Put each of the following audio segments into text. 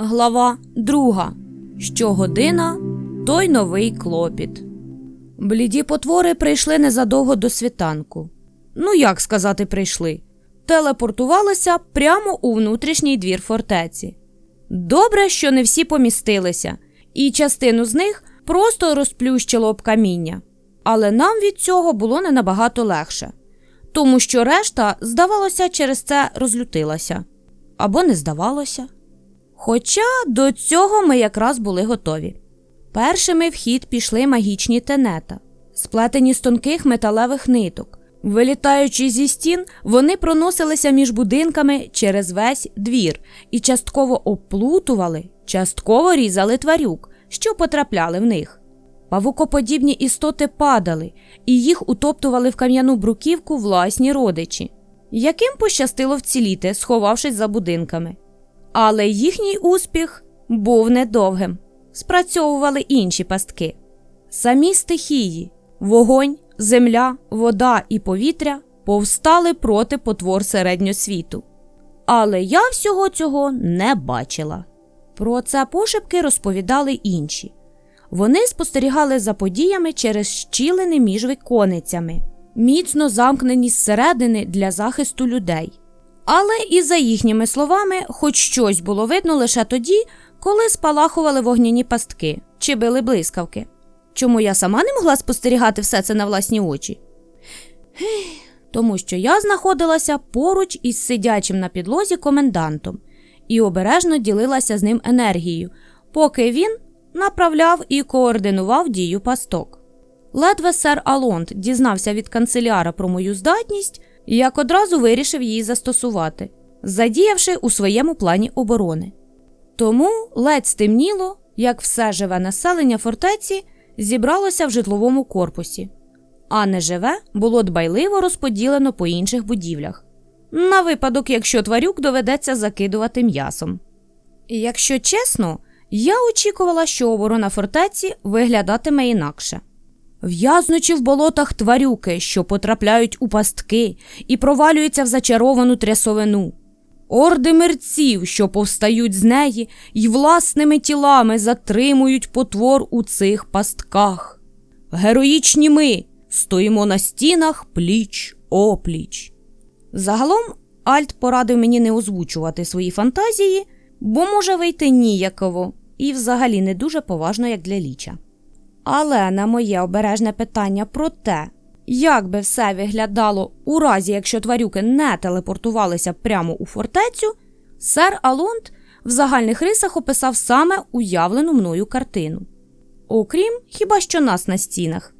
Глава друга. Щогодина той новий клопіт. Бліді потвори прийшли незадовго до світанку. Ну, як сказати, прийшли. Телепортувалися прямо у внутрішній двір фортеці. Добре, що не всі помістилися, і частину з них просто розплющило об каміння. Але нам від цього було не набагато легше, тому що решта, здавалося, через це розлютилася або не здавалося. Хоча до цього ми якраз були готові. Першими в хід пішли магічні тенета, сплетені з тонких металевих ниток. Вилітаючи зі стін, вони проносилися між будинками через весь двір і частково оплутували, частково різали тварюк, що потрапляли в них. Павукоподібні істоти падали, і їх утоптували в кам'яну бруківку власні родичі, яким пощастило вціліти, сховавшись за будинками. Але їхній успіх був недовгим. Спрацьовували інші пастки. Самі стихії вогонь, земля, вода і повітря повстали проти потвор середньосвіту. Але я всього цього не бачила. Про це пошепки розповідали інші. Вони спостерігали за подіями через щілини між виконицями, міцно замкнені зсередини для захисту людей. Але і за їхніми словами, хоч щось було видно лише тоді, коли спалахували вогняні пастки чи били блискавки. Чому я сама не могла спостерігати все це на власні очі? Тому що я знаходилася поруч із сидячим на підлозі комендантом і обережно ділилася з ним енергією, поки він направляв і координував дію пасток. Ледве сер Алонд дізнався від канцеляра про мою здатність, як одразу вирішив її застосувати, задіявши у своєму плані оборони. Тому ледь стемніло, як все живе населення фортеці зібралося в житловому корпусі, а неживе було дбайливо розподілено по інших будівлях, на випадок, якщо тварюк доведеться закидувати м'ясом. І якщо чесно, я очікувала, що оборона фортеці виглядатиме інакше. В'язнучи в болотах тварюки, що потрапляють у пастки і провалюються в зачаровану трясовину, орди мерців, що повстають з неї, і власними тілами затримують потвор у цих пастках. Героїчні ми стоїмо на стінах пліч опліч. Загалом Альт порадив мені не озвучувати свої фантазії, бо може вийти ніяково і взагалі не дуже поважно, як для ліча. Але на моє обережне питання про те, як би все виглядало у разі, якщо тварюки не телепортувалися прямо у фортецю, сер Алонд в загальних рисах описав саме уявлену мною картину. Окрім хіба що нас на стінах.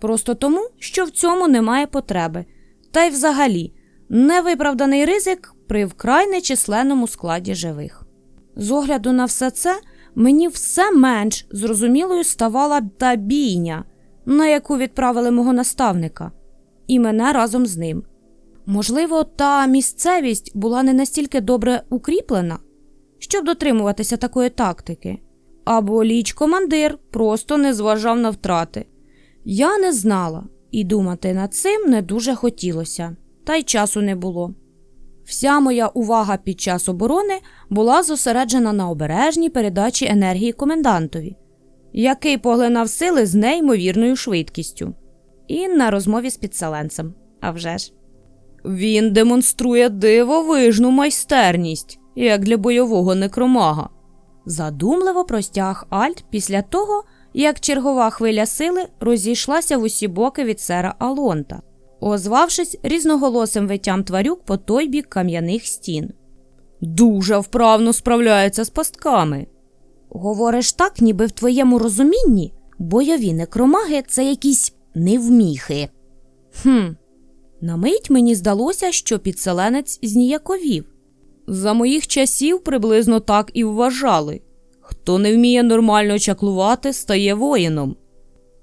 Просто тому, що в цьому немає потреби, та й взагалі невиправданий ризик при вкрай нечисленному складі живих. З огляду на все це, мені все менш зрозумілою ставала та бійня, на яку відправили мого наставника, і мене разом з ним. Можливо, та місцевість була не настільки добре укріплена, щоб дотримуватися такої тактики, або ліч командир просто не зважав на втрати. Я не знала, і думати над цим не дуже хотілося, та й часу не було. Вся моя увага під час оборони була зосереджена на обережній передачі енергії комендантові, який поглинав сили з неймовірною швидкістю, і на розмові з підселенцем. А вже ж. Він демонструє дивовижну майстерність, як для бойового некромага. Задумливо простяг Альт після того, як чергова хвиля сили розійшлася в усі боки від сера Алонта, озвавшись різноголосим виттям тварюк по той бік кам'яних стін. Дуже вправно справляється з пастками. Говориш так, ніби в твоєму розумінні бойові некромаги це якісь невміхи. Хм, на мить мені здалося, що підселенець зніяковів. За моїх часів приблизно так і вважали. Хто не вміє нормально чаклувати, стає воїном.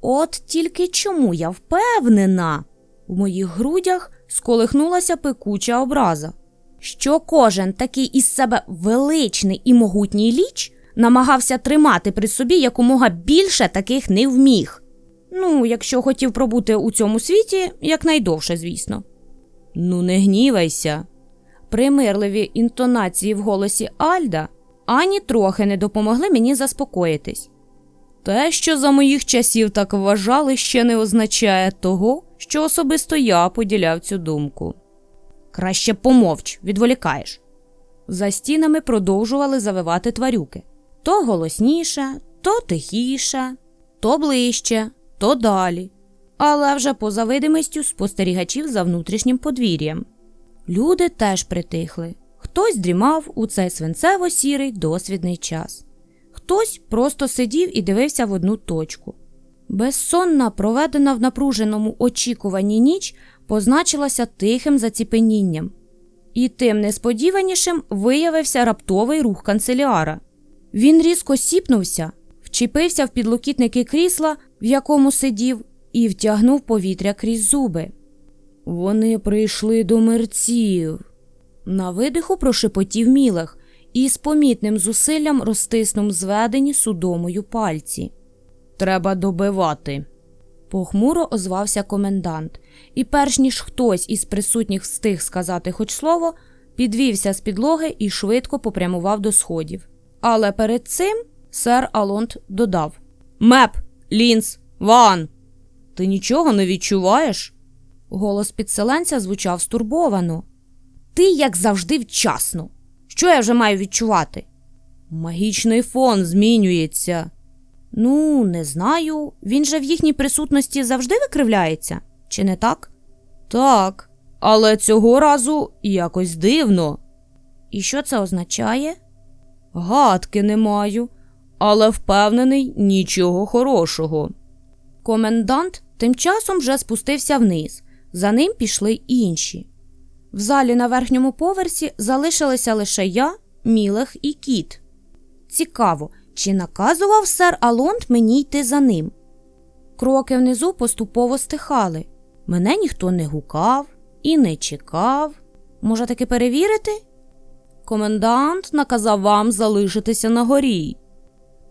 От тільки чому я впевнена, в моїх грудях сколихнулася пекуча образа, що кожен такий із себе величний і могутній ліч намагався тримати при собі якомога більше таких невміг. Ну, якщо хотів пробути у цьому світі якнайдовше, звісно. Ну, не гнівайся. Примирливі інтонації в голосі Альда ані трохи не допомогли мені заспокоїтись. Те, що за моїх часів так вважали, ще не означає того, що особисто я поділяв цю думку. Краще помовч, відволікаєш. За стінами продовжували завивати тварюки то голосніше, то тихіше, то ближче, то далі, але вже поза видимістю спостерігачів за внутрішнім подвір'ям. Люди теж притихли. Хтось дрімав у цей свинцево-сірий досвідний час, хтось просто сидів і дивився в одну точку. Безсонна, проведена в напруженому очікуванні ніч, позначилася тихим заціпенінням. І тим несподіванішим виявився раптовий рух канцеляра. Він різко сіпнувся, вчепився в підлокітники крісла, в якому сидів, і втягнув повітря крізь зуби. Вони прийшли до мерців. На видиху прошепотів мілех і з помітним зусиллям розтиснув зведені судомою пальці. Треба добивати. Похмуро озвався комендант, і, перш ніж хтось із присутніх встиг сказати хоч слово, підвівся з підлоги і швидко попрямував до сходів. Але перед цим сер Алонт додав Меп, Лінс, Ван. Ти нічого не відчуваєш? Голос підселенця звучав стурбовано. Ти, як завжди, вчасно. Що я вже маю відчувати? Магічний фон змінюється. Ну, не знаю. Він же в їхній присутності завжди викривляється, чи не так? Так, але цього разу якось дивно. І що це означає? Гадки не маю, але впевнений нічого хорошого. Комендант тим часом вже спустився вниз, за ним пішли інші. В залі на верхньому поверсі залишилися лише я, Мілех і кіт. Цікаво, чи наказував сер Алонт мені йти за ним? Кроки внизу поступово стихали. Мене ніхто не гукав і не чекав. Може таки перевірити? Комендант наказав вам залишитися на горі.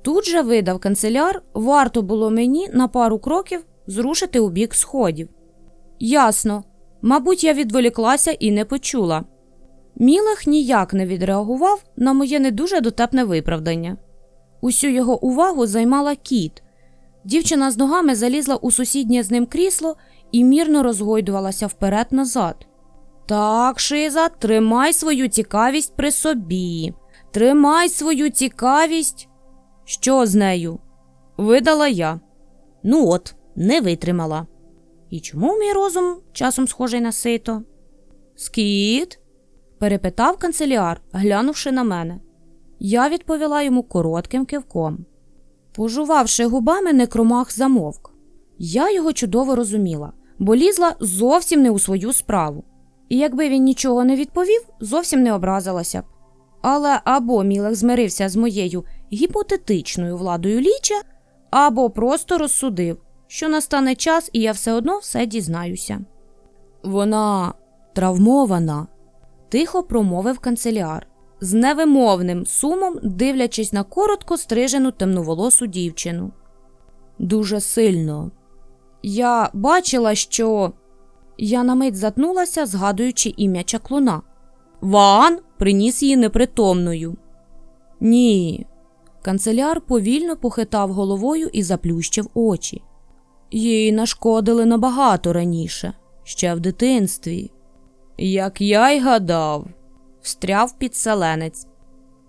Тут же видав канцеляр, варто було мені на пару кроків зрушити у бік сходів. Ясно, мабуть, я відволіклася і не почула. Мілех ніяк не відреагував на моє не дуже дотепне виправдання. Усю його увагу займала кіт. Дівчина з ногами залізла у сусіднє з ним крісло і мірно розгойдувалася вперед назад. Так, Шиза, тримай свою цікавість при собі. Тримай свою цікавість. Що з нею? Видала я. Ну от, не витримала. І чому мій розум часом схожий на сито? Скіт? перепитав канцеліар, глянувши на мене. Я відповіла йому коротким кивком. Пожувавши губами, некромах замовк. Я його чудово розуміла, бо лізла зовсім не у свою справу. І якби він нічого не відповів, зовсім не образилася б. Але або Мілех змирився з моєю гіпотетичною владою ліча, або просто розсудив, що настане час, і я все одно все дізнаюся. Вона травмована, тихо промовив канцеляр, з невимовним сумом дивлячись на коротко стрижену темноволосу дівчину. Дуже сильно. Я бачила, що. Я на мить затнулася, згадуючи ім'я чаклуна. Ван приніс її непритомною. Ні. Канцеляр повільно похитав головою і заплющив очі. Їй нашкодили набагато раніше, ще в дитинстві. Як я й гадав, встряв підселенець.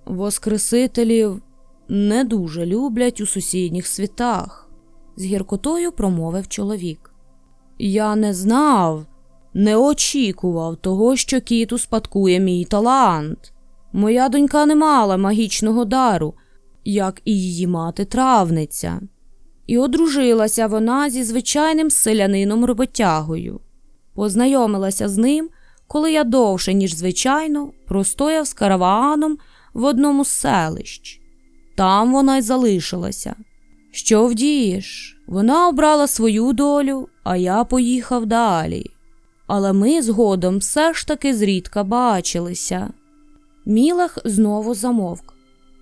Воскресителів не дуже люблять у сусідніх світах, з гіркотою промовив чоловік. Я не знав, не очікував того, що кіт успадкує мій талант. Моя донька не мала магічного дару, як і її мати травниця, і одружилася вона зі звичайним селянином роботягою. Познайомилася з ним, коли я довше, ніж звичайно, простояв з караваном в одному з селищ. Там вона й залишилася. Що вдієш? Вона обрала свою долю, а я поїхав далі. Але ми згодом все ж таки зрідка бачилися. Мілах знову замовк.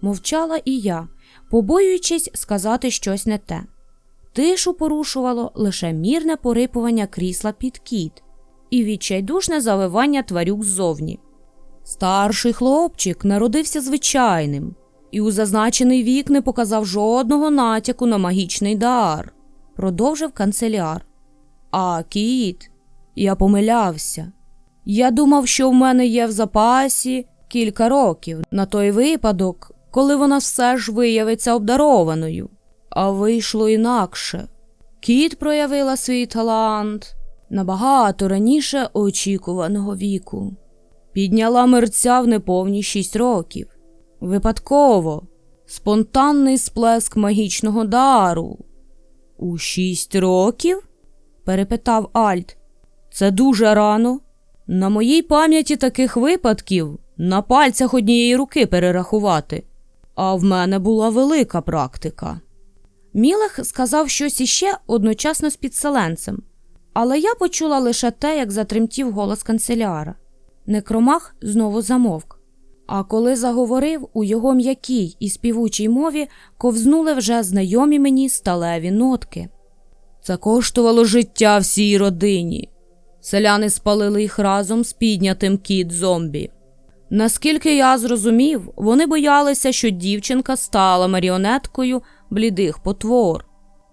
Мовчала і я, побоюючись сказати щось не те. Тишу порушувало лише мірне порипування крісла під кіт і відчайдушне завивання тварюк ззовні. Старший хлопчик народився звичайним, і у зазначений вік не показав жодного натяку на магічний дар, продовжив канцеляр. А кіт, я помилявся. Я думав, що в мене є в запасі кілька років на той випадок, коли вона все ж виявиться обдарованою. А вийшло інакше. Кіт проявила свій талант набагато раніше очікуваного віку. Підняла мерця в неповні шість років. Випадково, спонтанний сплеск магічного дару. У шість років? перепитав Альт. Це дуже рано. На моїй пам'яті таких випадків на пальцях однієї руки перерахувати, а в мене була велика практика. Мілех сказав щось іще одночасно з підселенцем, але я почула лише те, як затремтів голос канцеляра. Некромах знову замовк. А коли заговорив, у його м'якій і співучій мові ковзнули вже знайомі мені сталеві нотки. Це коштувало життя всій родині. Селяни спалили їх разом з піднятим кіт зомбі. Наскільки я зрозумів, вони боялися, що дівчинка стала маріонеткою блідих потвор.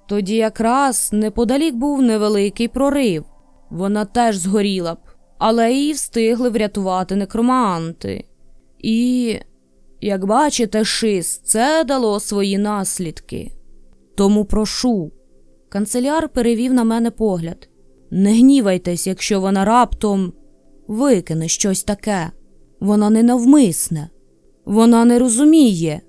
Тоді якраз неподалік був невеликий прорив. Вона теж згоріла б, але її встигли врятувати некроманти. І, як бачите, шис, це дало свої наслідки. Тому прошу. Канцеляр перевів на мене погляд. Не гнівайтесь, якщо вона раптом викине щось таке. Вона не навмисне, вона не розуміє.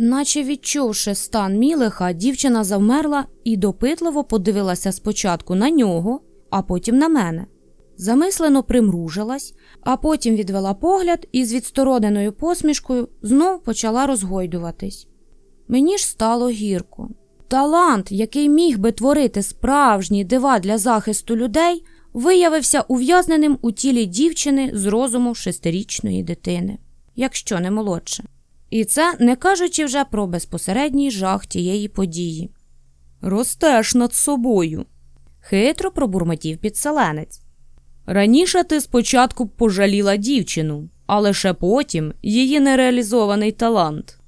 Наче відчувши стан мілиха, дівчина завмерла і допитливо подивилася спочатку на нього, а потім на мене. Замислено примружилась, а потім відвела погляд і з відстороненою посмішкою знов почала розгойдуватись. Мені ж стало гірко. Талант, який міг би творити справжні дива для захисту людей, виявився ув'язненим у тілі дівчини з розуму шестирічної дитини, якщо не молодше. І це не кажучи вже про безпосередній жах тієї події. Ростеш над собою, хитро пробурмотів підселенець. Раніше ти спочатку пожаліла дівчину, а лише потім її нереалізований талант.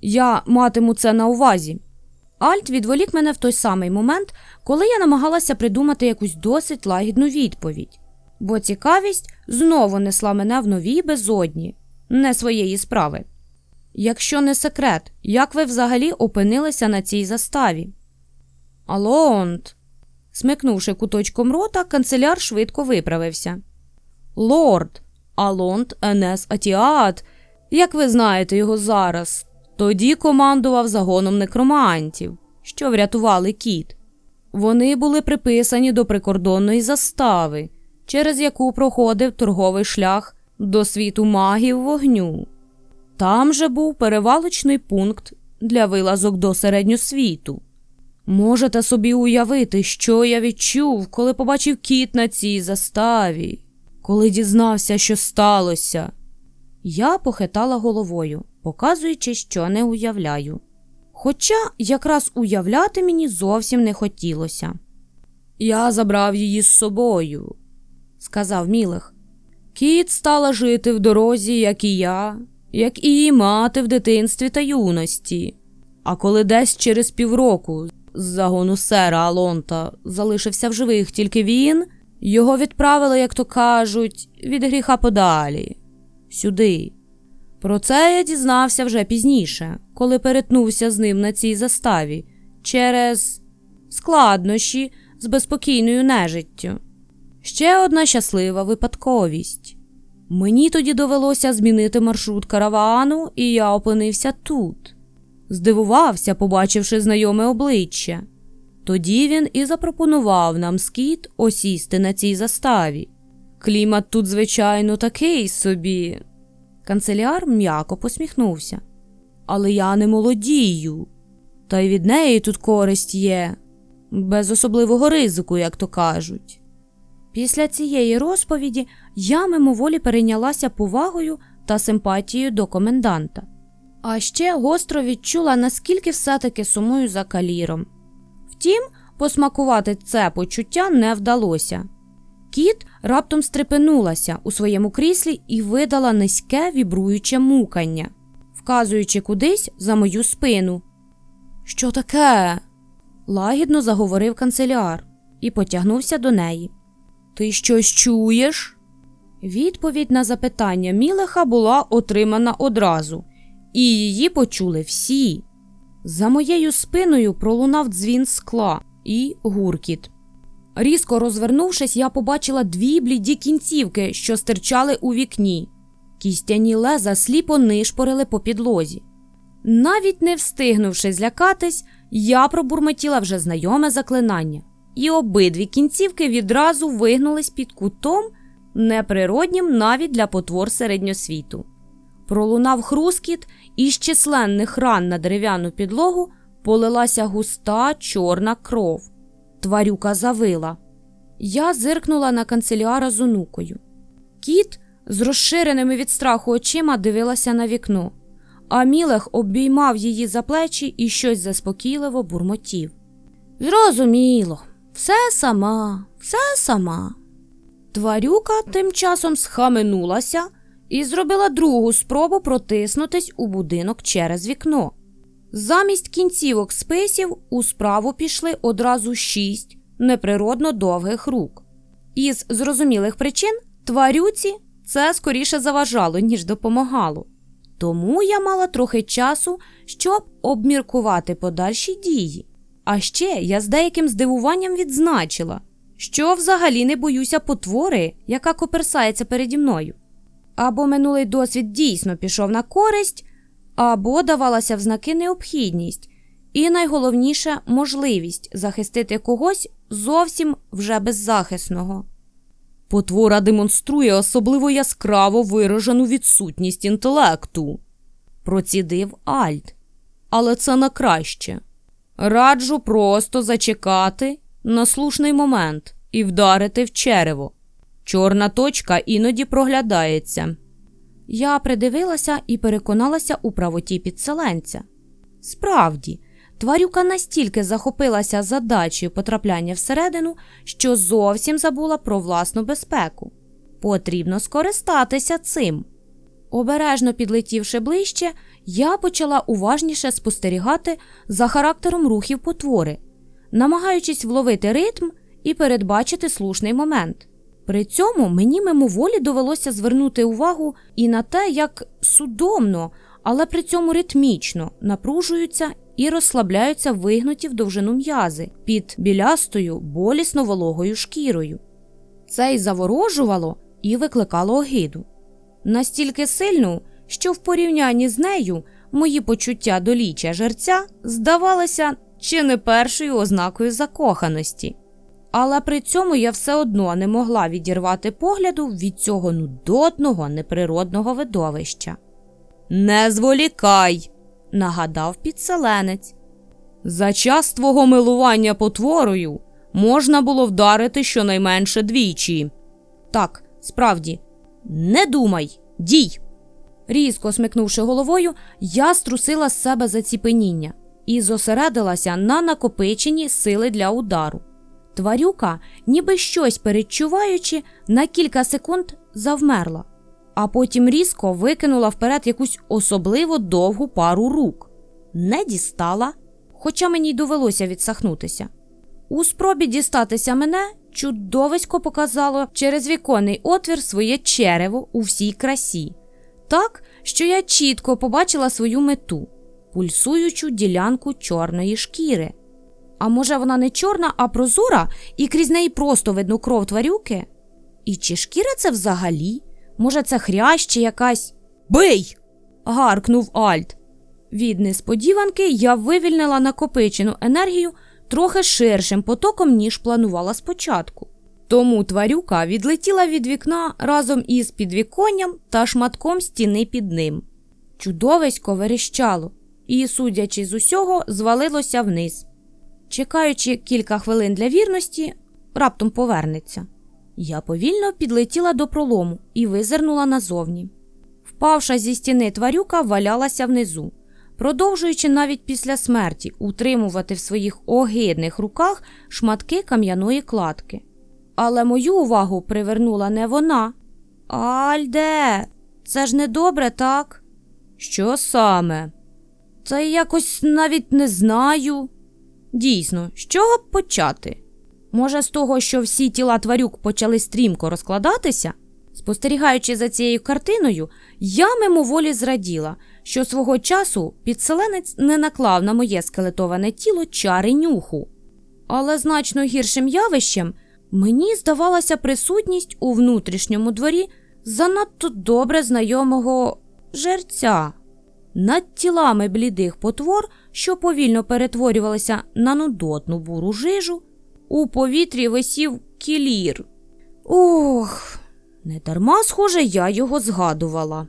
Я матиму це на увазі. Альт відволік мене в той самий момент, коли я намагалася придумати якусь досить лагідну відповідь, бо цікавість знову несла мене в нові безодні, не своєї справи. Якщо не секрет, як ви взагалі опинилися на цій заставі? Алонт. Смикнувши куточком рота, канцеляр швидко виправився. Лорд, Алонт Енес Атіат, як ви знаєте його зараз, тоді командував загоном некромантів, що врятували кіт. Вони були приписані до прикордонної застави, через яку проходив торговий шлях до світу магів вогню. Там же був перевалочний пункт для вилазок до середньосвіту. Можете собі уявити, що я відчув, коли побачив кіт на цій заставі, коли дізнався, що сталося. Я похитала головою, показуючи, що не уявляю. Хоча якраз уявляти мені зовсім не хотілося. Я забрав її з собою, сказав Мілех. Кіт стала жити в дорозі, як і я, як і її мати в дитинстві та юності. А коли десь через півроку з загону сера Алонта залишився в живих тільки він, його відправили, як то кажуть, від гріха подалі, сюди. Про це я дізнався вже пізніше, коли перетнувся з ним на цій заставі через складнощі з безпокійною нежиттю. Ще одна щаслива випадковість. Мені тоді довелося змінити маршрут каравану, і я опинився тут. Здивувався, побачивши знайоме обличчя. Тоді він і запропонував нам скіт осісти на цій заставі. Клімат тут, звичайно, такий собі. Канцеляр м'яко посміхнувся. Але я не молодію, та й від неї тут користь є, без особливого ризику, як то кажуть. Після цієї розповіді я мимоволі перейнялася повагою та симпатією до коменданта, а ще гостро відчула, наскільки все-таки сумую за каліром. Втім, посмакувати це почуття не вдалося. Кіт раптом стрепенулася у своєму кріслі і видала низьке вібруюче мукання. вказуючи кудись за мою спину. Що таке? лагідно заговорив канцеляр і потягнувся до неї. Ти щось чуєш? Відповідь на запитання Мілеха була отримана одразу, і її почули всі. За моєю спиною пролунав дзвін скла і гуркіт. Різко розвернувшись, я побачила дві бліді кінцівки, що стирчали у вікні. Кістяні леза сліпо нишпорили по підлозі. Навіть не встигнувши злякатись, я пробурмотіла вже знайоме заклинання, і обидві кінцівки відразу вигнулись під кутом, неприроднім навіть для потвор середньосвіту. Пролунав хрускіт, і з численних ран на дерев'яну підлогу полилася густа чорна кров. Тварюка завила. Я зиркнула на канцеляра з онукою. Кіт з розширеними від страху очима дивилася на вікно, а Мілех обіймав її за плечі і щось заспокійливо бурмотів. Зрозуміло, все сама, все сама. Тварюка тим часом схаменулася і зробила другу спробу протиснутись у будинок через вікно. Замість кінцівок списів у справу пішли одразу шість неприродно довгих рук. Із зрозумілих причин тварюці це скоріше заважало, ніж допомагало. Тому я мала трохи часу, щоб обміркувати подальші дії. А ще я з деяким здивуванням відзначила, що взагалі не боюся потвори, яка коперсається переді мною. Або минулий досвід дійсно пішов на користь, або давалася в знаки необхідність, і найголовніше можливість захистити когось зовсім вже беззахисного. Потвора демонструє особливо яскраво виражену відсутність інтелекту, процідив Альт. Але це на краще. Раджу просто зачекати на слушний момент і вдарити в черево. Чорна точка іноді проглядається. Я придивилася і переконалася у правоті підселенця. Справді, тварюка настільки захопилася задачею потрапляння всередину, що зовсім забула про власну безпеку. Потрібно скористатися цим. Обережно підлетівши ближче, я почала уважніше спостерігати за характером рухів потвори, намагаючись вловити ритм і передбачити слушний момент. При цьому мені мимоволі довелося звернути увагу і на те, як судомно, але при цьому ритмічно напружуються і розслабляються вигнуті в довжину м'язи під білястою, болісно вологою шкірою. Це й заворожувало і викликало огиду. Настільки сильну, що в порівнянні з нею мої почуття до ліча жерця здавалися чи не першою ознакою закоханості. Але при цьому я все одно не могла відірвати погляду від цього нудотного неприродного видовища. Не зволікай, нагадав підселенець. За час твого милування потворою можна було вдарити щонайменше двічі. Так, справді, не думай, дій. Різко смикнувши головою, я струсила з себе заціпеніння і зосередилася на накопиченні сили для удару. Тварюка, ніби щось передчуваючи, на кілька секунд завмерла, а потім різко викинула вперед якусь особливо довгу пару рук. Не дістала, хоча мені й довелося відсахнутися. У спробі дістатися мене чудовисько показало через віконний отвір своє черево у всій красі, так, що я чітко побачила свою мету пульсуючу ділянку чорної шкіри. А може, вона не чорна, а прозора, і крізь неї просто видно кров тварюки? І чи шкіра це взагалі? Може, це хрящ чи якась. Бий! гаркнув Альт. Від несподіванки я вивільнила накопичену енергію трохи ширшим потоком, ніж планувала спочатку. Тому тварюка відлетіла від вікна разом із підвіконням та шматком стіни під ним. Чудовисько верещало і, судячи з усього, звалилося вниз. Чекаючи кілька хвилин для вірності, раптом повернеться. Я повільно підлетіла до пролому і визирнула назовні. Впавша зі стіни тварюка валялася внизу, продовжуючи навіть після смерті утримувати в своїх огидних руках шматки кам'яної кладки. Але мою увагу привернула не вона. Альде, це ж не добре, так? Що саме? Та якось навіть не знаю. Дійсно, з чого б почати? Може, з того, що всі тіла тварюк почали стрімко розкладатися? Спостерігаючи за цією картиною, я мимоволі зраділа, що свого часу підселенець не наклав на моє скелетоване тіло чари нюху. Але значно гіршим явищем мені здавалася присутність у внутрішньому дворі занадто добре знайомого жерця. Над тілами блідих потвор, що повільно перетворювалися на нудотну буру жижу, у повітрі висів кілір. Ох, недарма, схоже, я його згадувала.